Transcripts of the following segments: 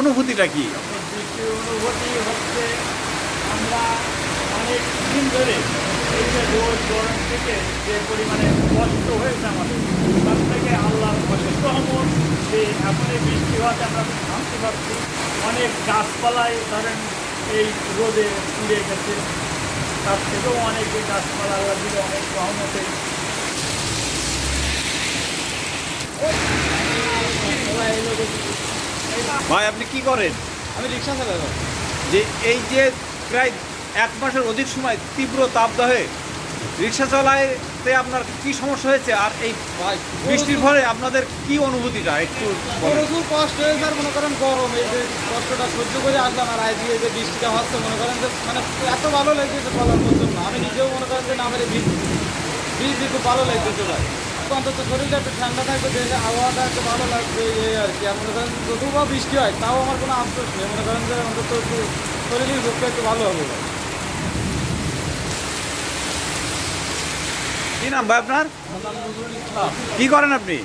অনুভূতিটা কি? বৃষ্টির অনুভূতি হচ্ছে আমরা অনেক দিন ধরে এই যে গরম থেকে যে পরিমাণে কষ্ট আমাদের, তার থেকে যে এখন বৃষ্টি আমরা অনেক গাছপালায় ধরেন এই রোদে পুড়ে গেছে, তার থেকেও অনেকে গাছপালা অনেক রহমতে ভাই আপনি কি করেন? আমি রিক্সা চালাই যে এই যে প্রায় এক মাসের অধিক সময় তীব্র তাপদাহে রিক্সা চালাইতে আপনার কি সমস্যা হয়েছে? আর এই বৃষ্টির ফলে আপনাদের কি অনুভূতিটা? একটু। প্রচুর কষ্ট হয়েছে আর মনে করেন গরম এই যে কষ্টটা সহ্য করে আসলাম আর আজ দিয়ে যে বৃষ্টিটা হচ্ছে মনে করেন যে মানে এত ভালো লাগছে বলার মতন না। আমি নিজেও মনে করেন যে না মেরে বীজ বীজ দিয়ে খুব ভালো লাগছে ভাই অন্তত শরীরটা একটু ঠান্ডা থাকবে দেখে আবহাওয়াটা একটু ভালো লাগবে এই আর কি। মনে করেন যতু বা বৃষ্টি হয় তাও আমার কোনো আফসোস নেই। মনে করেন যে অন্তত একটু শরীরের রোগটা একটু ভালো হবে। কি নাম ভাই আপনার? কি করেন আপনি?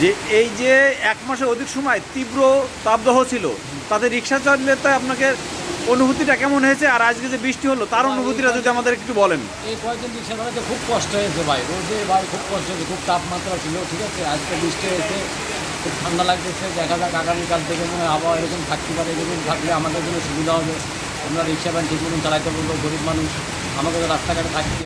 যে এই যে এক মাসের অধিক সময় তীব্র তাপদাহ ছিল তাতে রিক্সা চালাতে আপনাকে অনুভূতিটা কেমন হয়েছে? আর আজকে যে বৃষ্টি হলো তার অনুভূতিটা যদি আমাদের একটু বলেন। এই কয়েকদিন রিক্সা তো খুব কষ্ট হয়েছে ভাই। রোজে ভাই খুব কষ্ট হয়েছে খুব তাপমাত্রা ছিল ঠিক আছে? আজকে বৃষ্টি হয়েছে খুব ঠান্ডা লাগতেছে। দেখা যাক আগামীকাল থেকে মনে হয় আবহাওয়া এরকম থাকতে পারে এরকম থাকলে আমাদের জন্য সুবিধা হবে। আমরা রিক্সা ভ্যান ঠিক মতন চালাইতে বলব গরিব মানুষ আমাদের রাস্তাঘাটে থাকতে